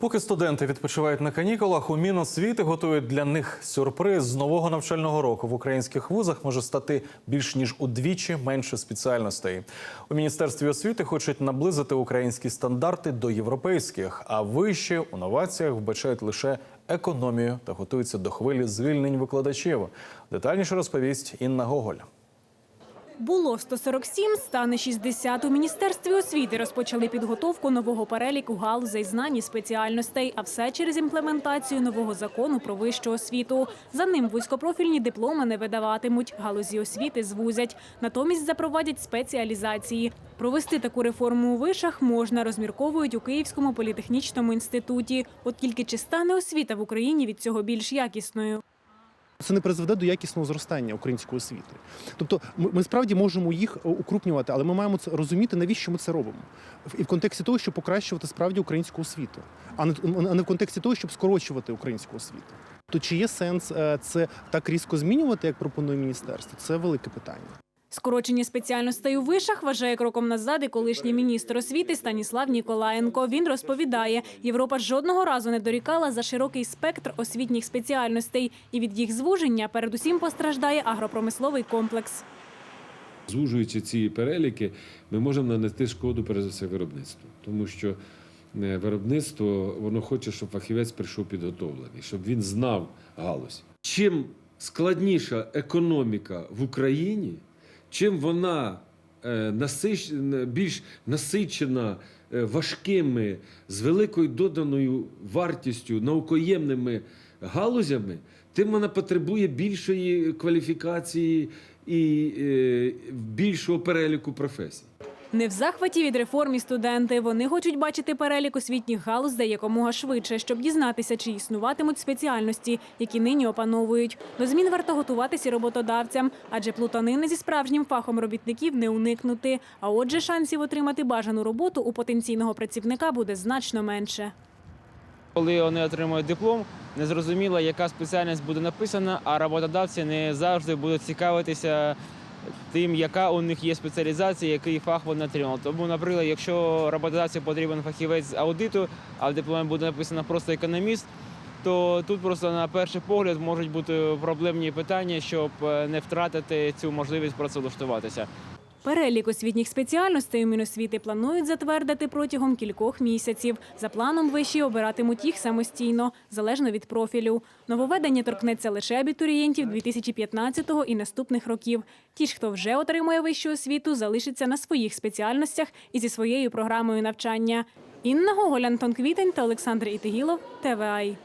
Поки студенти відпочивають на канікулах, у Міносвіти готують для них сюрприз. З нового навчального року в українських вузах може стати більш ніж удвічі менше спеціальностей. У міністерстві освіти хочуть наблизити українські стандарти до європейських, а вище у новаціях вбачають лише економію та готуються до хвилі звільнень викладачів. Детальніше розповість Інна Гоголь. Було 147, стане 60. У Міністерстві освіти розпочали підготовку нового переліку галузей знань і спеціальностей, а все через імплементацію нового закону про вищу освіту. За ним вузькопрофільні дипломи не видаватимуть, галузі освіти звузять. Натомість запровадять спеціалізації. Провести таку реформу у вишах можна, розмірковують у Київському політехнічному інституті. От тільки чи стане освіта в Україні від цього більш якісною? Це не призведе до якісного зростання української освіти. Тобто, ми, справді можемо їх е, укрупнювати, але ми маємо це розуміти, навіщо ми це робимо. І в контексті того, щоб покращувати справді українську освіту, а не, а не в контексті того, щоб скорочувати українську освіту. То чи є сенс е, це так різко змінювати, як пропонує міністерство? Це велике питання. Скорочення спеціальностей у вишах вважає кроком назад і колишній міністр освіти Станіслав Ніколаєнко. Він розповідає, Європа жодного разу не дорікала за широкий спектр освітніх спеціальностей, і від їх звуження передусім постраждає агропромисловий комплекс. Звужуючи ці переліки, ми можемо нанести шкоду перш за все виробництву, тому що е, виробництво воно хоче, щоб фахівець прийшов підготовлений, щоб він знав галузь. Чим складніша економіка в Україні, чим вона е, насич- більш насичена е, важкими, з великою доданою вартістю, наукоємними галузями, тим вона потребує більшої кваліфікації і е, більшого переліку професій. Не в захваті від реформ і студенти. Вони хочуть бачити перелік освітніх галузей якомога швидше, щоб дізнатися, чи існуватимуть спеціальності, які нині опановують. До змін варто готуватися роботодавцям, адже плутанини зі справжнім фахом робітників не уникнути. А отже, шансів отримати бажану роботу у потенційного працівника буде значно менше. Коли вони отримують диплом, незрозуміло, яка спеціальність буде написана, а роботодавці не завжди будуть цікавитися тим, яка у них є спеціалізація, який фах вони отримали. Тому, наприклад, якщо роботодавцю потрібен фахівець з аудиту, а в дипломі буде написано просто економіст, то тут просто на перший погляд можуть бути проблемні питання, щоб е, не втратити цю можливість працевлаштуватися. Перелік освітніх спеціальностей у Міносвіти планують затвердити протягом кількох місяців. За планом виші обиратимуть їх самостійно, залежно від профілю. Нововведення торкнеться лише абітурієнтів 2015-го і наступних років. Ті ж, хто вже отримує вищу освіту, залишаться на своїх спеціальностях і зі своєю програмою навчання. Інна Гоголь, Антон Квітень та Олександр Ітигілов, ТВАЙ.